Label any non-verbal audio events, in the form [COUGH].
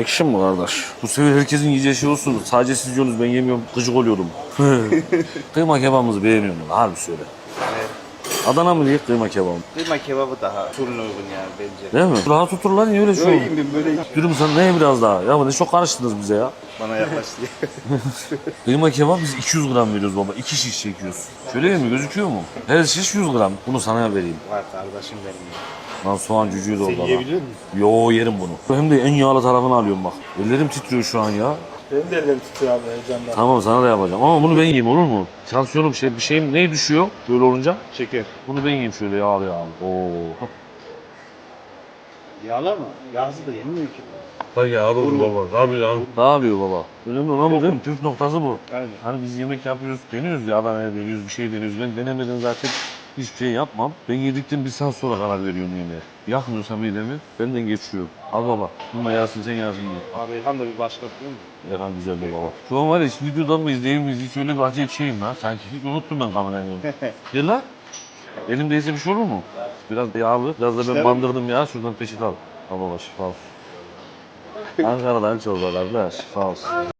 Action mı kardeş? Bu sefer herkesin yiyeceği şey olsun. Sadece siz yiyorsunuz ben yemiyorum. Gıcık oluyorum. [LAUGHS] kıyma kebabımızı beğeniyor musun? Harbi söyle. Evet. Adana mı değil kıyma kebabı? Kıyma kebabı daha turun uygun yani bence. Değil mi? Rahat otur lan niye öyle şey Yo oldu? iyiyim ben böyle Dürüm sen neye biraz daha? Ya bu ne çok karıştınız bize ya. bana yaklaştı. [LAUGHS] Kıyma kebap biz 200 gram veriyoruz baba. 2 şiş çekiyoruz. Şöyle mi gözüküyor mu? Her şiş 100 gram. Bunu sana vereyim. Var kardeşim benim. Lan soğan cücüğü de Sen orada. yiyebiliyor musun? Yo yerim bunu. Hem de en yağlı tarafını alıyorum bak. Ellerim titriyor şu an ya. Benim de ellerim titriyor abi heyecandan. Tamam sana da yapacağım ama bunu ben yiyeyim olur mu? Tansiyonum şey bir şeyim ne düşüyor böyle olunca? Şeker. Bunu ben yiyeyim şöyle yağlı yağlı. Oo. Yağlar mı? Yağsız da yenmiyor ki. Bak yağlı oldu baba. Abi ya. Ne yapıyor baba? Önemli olan bu değil mi? Püf noktası bu. Aynen. Hani biz yemek yapıyoruz, deniyoruz ya Adana'ya deniyoruz, bir şey deniyoruz. Ben denemeden zaten hiçbir şey yapmam. Ben yedikten bir saat sonra karar veriyorum yemeğe. Yakmıyorsam midemi benden geçiyor. Al baba. Bununla yansın sen yansın diye. Abi Elhan da bir başka biliyor musun? Yakan güzel be baba. Şu an var ya hiç videodan mı izleyeyim mi hiç öyle bir acayip şeyim lan. Sanki hiç unuttum ben kamerayı. [LAUGHS] Gel lan. Elimde bir şey olur mu? Biraz yağlı, biraz da ben İster bandırdım ya. Şuradan peçete al. Al baba şifa olsun. [LAUGHS] Ankara'dan çorbalarla şifa olsun.